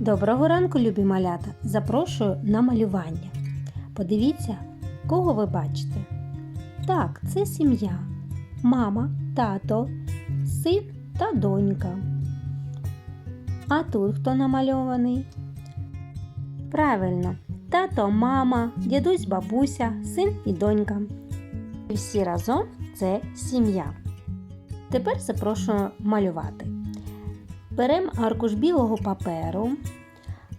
Доброго ранку, любі малята! Запрошую на малювання. Подивіться, кого ви бачите. Так, це сім'я. Мама, тато, син та донька. А тут хто намальований? Правильно, тато, мама, дідусь, бабуся, син і донька. І всі разом це сім'я. Тепер запрошую малювати. Беремо аркуш білого паперу,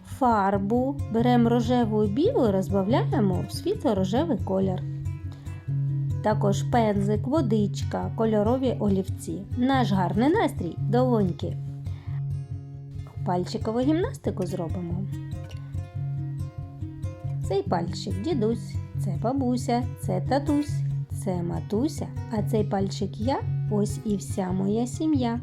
фарбу, беремо рожеву і білу і розбавляємо в світло-рожевий колір. Також пензик, водичка, кольорові олівці. Наш гарний настрій долоньки. Пальчикову гімнастику зробимо. Цей пальчик дідусь, це бабуся, це татусь, це матуся, а цей пальчик я ось і вся моя сім'я.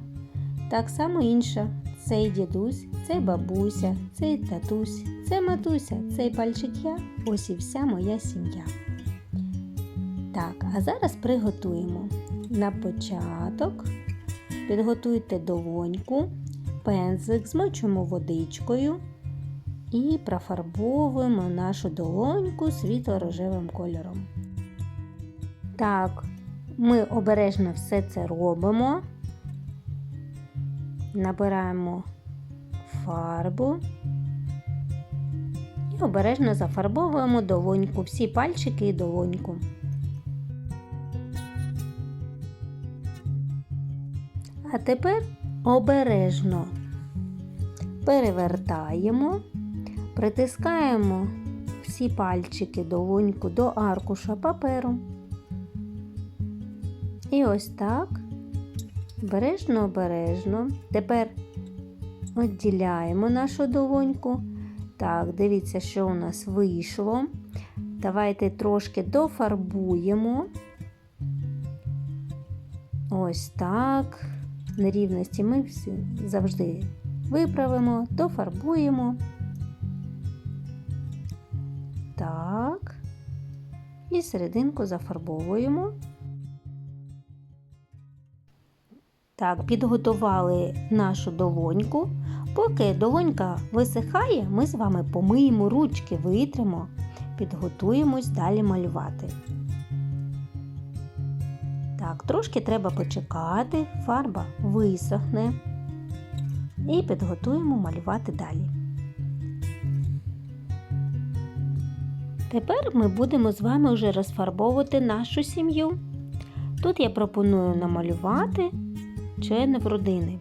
Так само інша. Цей дідусь, це бабуся, цей татусь, це матуся, цей пальчик я, ось і вся моя сім'я. Так, а зараз приготуємо. На початок підготуйте долоньку, пензик, змочуємо водичкою і профарбовуємо нашу долоньку світло-рожевим кольором. Так, ми обережно все це робимо набираємо фарбу і обережно зафарбовуємо долоньку, всі пальчики і долоньку. А тепер обережно перевертаємо, притискаємо всі пальчики долоньку до аркуша паперу. І ось так Бережно, обережно. Тепер відділяємо нашу долоньку. Так, дивіться, що у нас вийшло. Давайте трошки дофарбуємо. Ось так. Нерівності ми всі завжди виправимо, дофарбуємо. Так. І серединку зафарбовуємо. Так, підготували нашу долоньку. Поки долонька висихає, ми з вами помиємо ручки, витримо, підготуємось далі малювати. Так, трошки треба почекати, фарба висохне і підготуємо малювати далі. Тепер ми будемо з вами вже розфарбовувати нашу сім'ю. Тут я пропоную намалювати членів родини.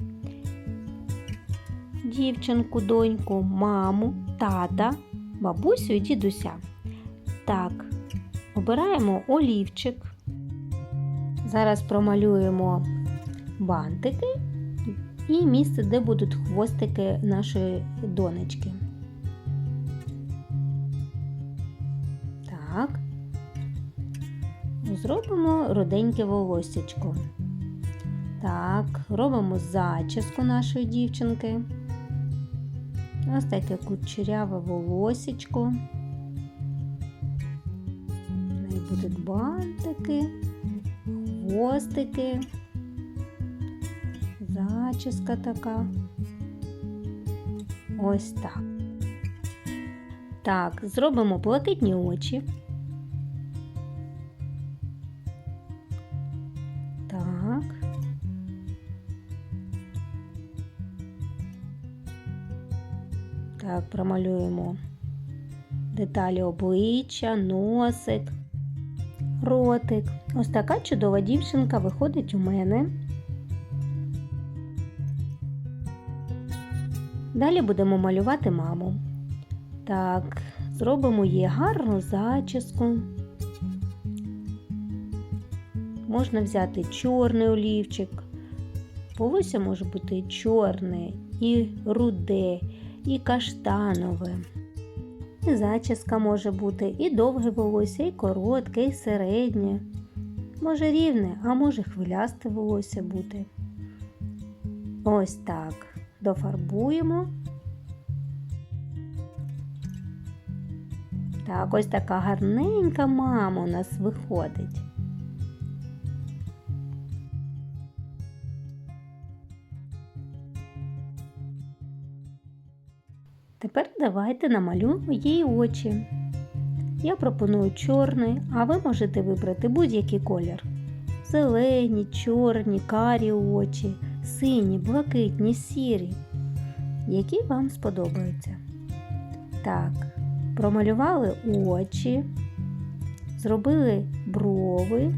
Дівчинку, доньку, маму, тата, бабусю і дідуся. Так, обираємо олівчик. Зараз промалюємо бантики і місце, де будуть хвостики нашої донечки. Так, зробимо руденьке волосечко. Так, робимо зачіску нашої дівчинки. Ось таке кучеряве волосечко. В неї будуть бантики, хвостики, зачіска така. Ось так. Так, зробимо блакитні очі. Так. Так, промалюємо деталі обличчя, носик, ротик. Ось така чудова дівчинка виходить у мене. Далі будемо малювати маму. Так, зробимо їй гарну зачіску. Можна взяти чорний олівчик. Волосся може бути чорне і руде і каштанове. І зачіска може бути, і довге волосся, і коротке, і середнє. Може рівне, а може хвилясте волосся бути. Ось так. Дофарбуємо. Так, ось така гарненька мама у нас виходить. Тепер давайте намалюємо їй очі. Я пропоную чорний, а ви можете вибрати будь-який колір. Зелені, чорні, карі очі, сині, блакитні, сірі. Які вам сподобаються. Так, промалювали очі, зробили брови.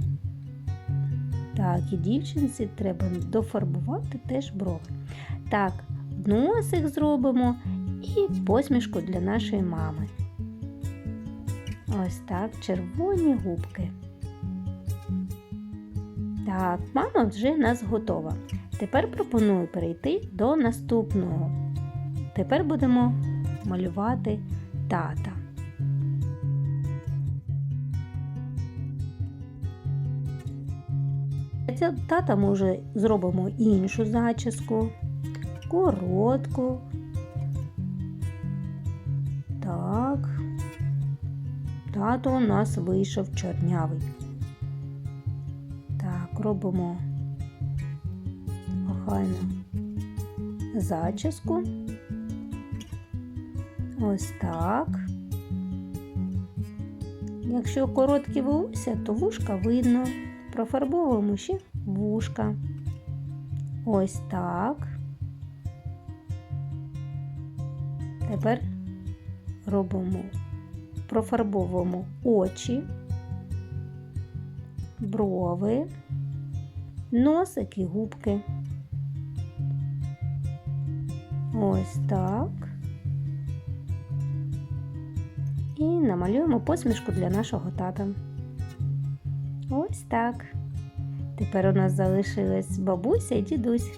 Так, і дівчинці треба дофарбувати теж брови. Так, носик зробимо і посмішку для нашої мами. Ось так, червоні губки. Так, мама вже нас готова. Тепер пропоную перейти до наступного. Тепер будемо малювати тата. Для тата ми вже зробимо іншу зачіску, коротку. Тато у нас вийшов чорнявий. Так, робимо охайно зачіску. Ось так. Якщо короткі волосся, то вушка видно. Профарбовуємо ще вушка. Ось так. Тепер робимо, профарбовуємо очі, брови, носик і губки. Ось так. І намалюємо посмішку для нашого тата. Ось так. Тепер у нас залишилась бабуся і дідусь.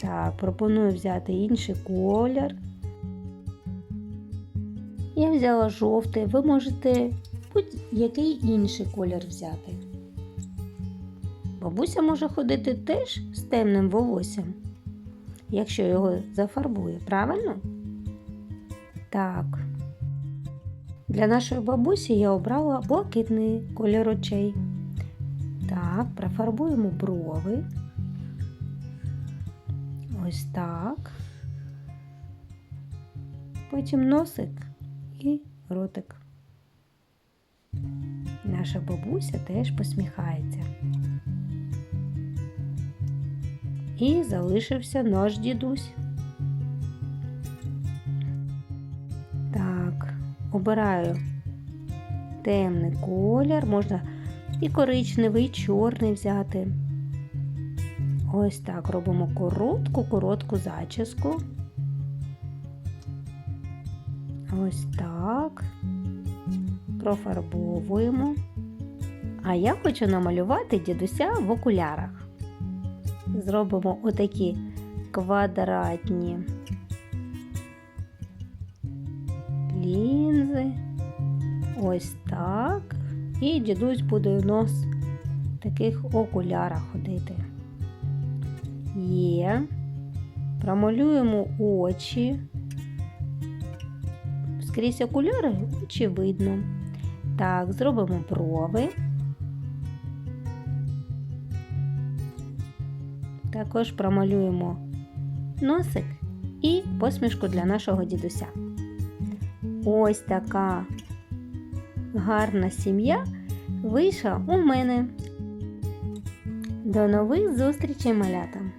Так, пропоную взяти інший колір. Я взяла жовтий, ви можете будь-який інший колір взяти. Бабуся може ходити теж з темним волоссям, якщо його зафарбує, правильно? Так. Для нашої бабусі я обрала блакитний колір очей. Так, профарбуємо брови. Ось так. Потім носик і ротик. Наша бабуся теж посміхається. І залишився наш дідусь. Так, обираю темний колір, можна і коричневий, і чорний взяти. Ось так робимо коротку, коротку зачіску. Ось так. Профарбовуємо. А я хочу намалювати дідуся в окулярах. Зробимо отакі квадратні лінзи. Ось так. І дідусь буде у нас в таких окулярах ходити. Є. Промалюємо очі. Скрізь окуляри очі видно. Так, зробимо брови. Також промалюємо носик і посмішку для нашого дідуся. Ось така гарна сім'я вийшла у мене. До нових зустрічей, малята!